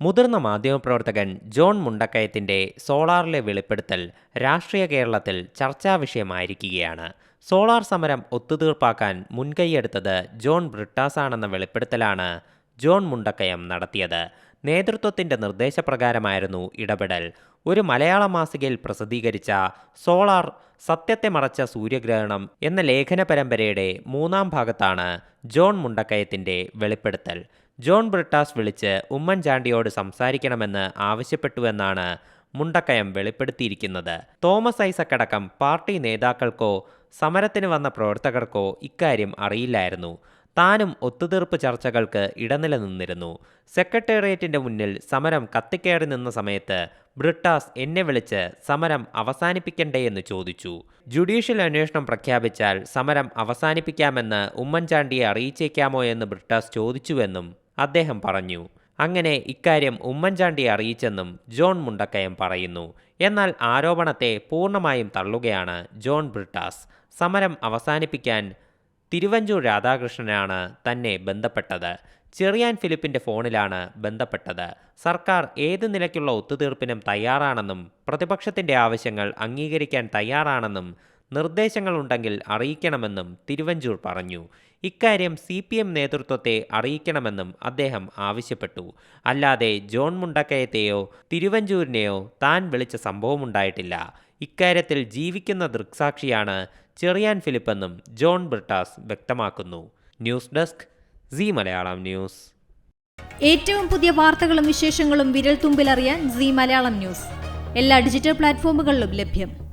മുതിർന്ന മാധ്യമപ്രവർത്തകൻ ജോൺ മുണ്ടക്കയത്തിന്റെ സോളാറിലെ വെളിപ്പെടുത്തൽ രാഷ്ട്രീയ കേരളത്തിൽ ചർച്ചാ വിഷയമായിരിക്കുകയാണ്. സോളാർ സമരം ഒത്തുതീർപ്പാക്കാൻ മുൻകൈയെടുത്തത് ജോൺ ബ്രിട്ടാസാണെന്ന വെളിപ്പെടുത്തലാണ് ജോൺ മുണ്ടക്കയം നടത്തിയത്. നേതൃത്വത്തിന്റെ നിർദ്ദേശപ്രകാരമായിരുന്നു ഇടപെടൽ. ഒരു മലയാള മാസികയിൽ പ്രസിദ്ധീകരിച്ച സോളാർ സത്യത്തെ മറച്ച സൂര്യഗ്രഹണം എന്ന ലേഖന പരമ്പരയുടെ മൂന്നാം ഭാഗത്താണ് ജോൺ മുണ്ടക്കയത്തിന്റെ വെളിപ്പെടുത്തൽ. ജോൺ ബ്രിട്ടാസ് വിളിച്ച് ഉമ്മൻചാണ്ടിയോട് സംസാരിക്കണമെന്ന് ആവശ്യപ്പെട്ടുവെന്നാണ് മുണ്ടക്കയം വെളിപ്പെടുത്തിയിരിക്കുന്നത്. തോമസ് ഐസക് അടക്കം പാർട്ടി നേതാക്കൾക്കോ സമരത്തിന് വന്ന പ്രവർത്തകർക്കോ ഇക്കാര്യം അറിയില്ലായിരുന്നു. താനും ഒത്തുതീർപ്പ് ചർച്ചകൾക്ക് ഇടനിലനിന്നിരുന്നു. സെക്രട്ടേറിയറ്റിന്റെ മുന്നിൽ സമരം കത്തിക്കയറി നിന്ന സമയത്ത് ബ്രിട്ടാസ് എന്നെ വിളിച്ച് സമരം അവസാനിപ്പിക്കണ്ടേ എന്ന് ചോദിച്ചു. ജുഡീഷ്യൽ അന്വേഷണം പ്രഖ്യാപിച്ചാൽ സമരം അവസാനിപ്പിക്കാമെന്ന് ഉമ്മൻചാണ്ടിയെ അറിയിച്ചേക്കാമോ എന്ന് ബ്രിട്ടാസ് ചോദിച്ചുവെന്നും അദ്ദേഹം പറഞ്ഞു. അങ്ങനെ ഇക്കാര്യം ഉമ്മൻചാണ്ടിയെ അറിയിച്ചെന്നും ജോൺ മുണ്ടക്കയം പറയുന്നു. എന്നാൽ ആരോപണത്തെ പൂർണമായും തള്ളുകയാണ് ജോൺ ബ്രിട്ടാസ്. സമരം അവസാനിപ്പിക്കാൻ തിരുവഞ്ചൂർ രാധാകൃഷ്ണനാണ് തന്നെ ബന്ധപ്പെട്ടത്. ചെറിയാൻ ഫിലിപ്പിന്റെ ഫോണിലാണ് ബന്ധപ്പെട്ടത്. സർക്കാർ ഏത് നിലയ്ക്കുള്ള ഒത്തുതീർപ്പിനും തയ്യാറാണെന്നും പ്രതിപക്ഷത്തിന്റെ ആവശ്യങ്ങൾ അംഗീകരിക്കാൻ തയ്യാറാണെന്നും നിർദ്ദേശങ്ങളുണ്ടെങ്കിൽ അറിയിക്കണമെന്നും തിരുവഞ്ചൂർ പറഞ്ഞു. ഇക്കാര്യം സി പി എം നേതൃത്വത്തെ അറിയിക്കണമെന്നും അദ്ദേഹം ആവശ്യപ്പെട്ടു. അല്ലാതെ ജോൺ മുണ്ടക്കയത്തെയോ തിരുവഞ്ചൂരിനെയോ താൻ വിളിച്ച സംഭവമുണ്ടായിട്ടില്ല. ഇക്കാര്യത്തിൽ ജീവിക്കുന്ന ദൃക്സാക്ഷിയാണ് ചെറിയാൻ ഫിലിപ്പെന്നും ജോൺ ബ്രിട്ടാസ് വ്യക്തമാക്കുന്നു. News desk Zee Malayalam news. ഏറ്റവും പുതിയ വാർത്തകളും വിശേഷങ്ങളും വിരൽ തുമ്പിലറിയാൻ സി മലയാളം ന്യൂസ്. എല്ലാ ഡിജിറ്റൽ പ്ലാറ്റ്ഫോമുകളിലും ലഭ്യം.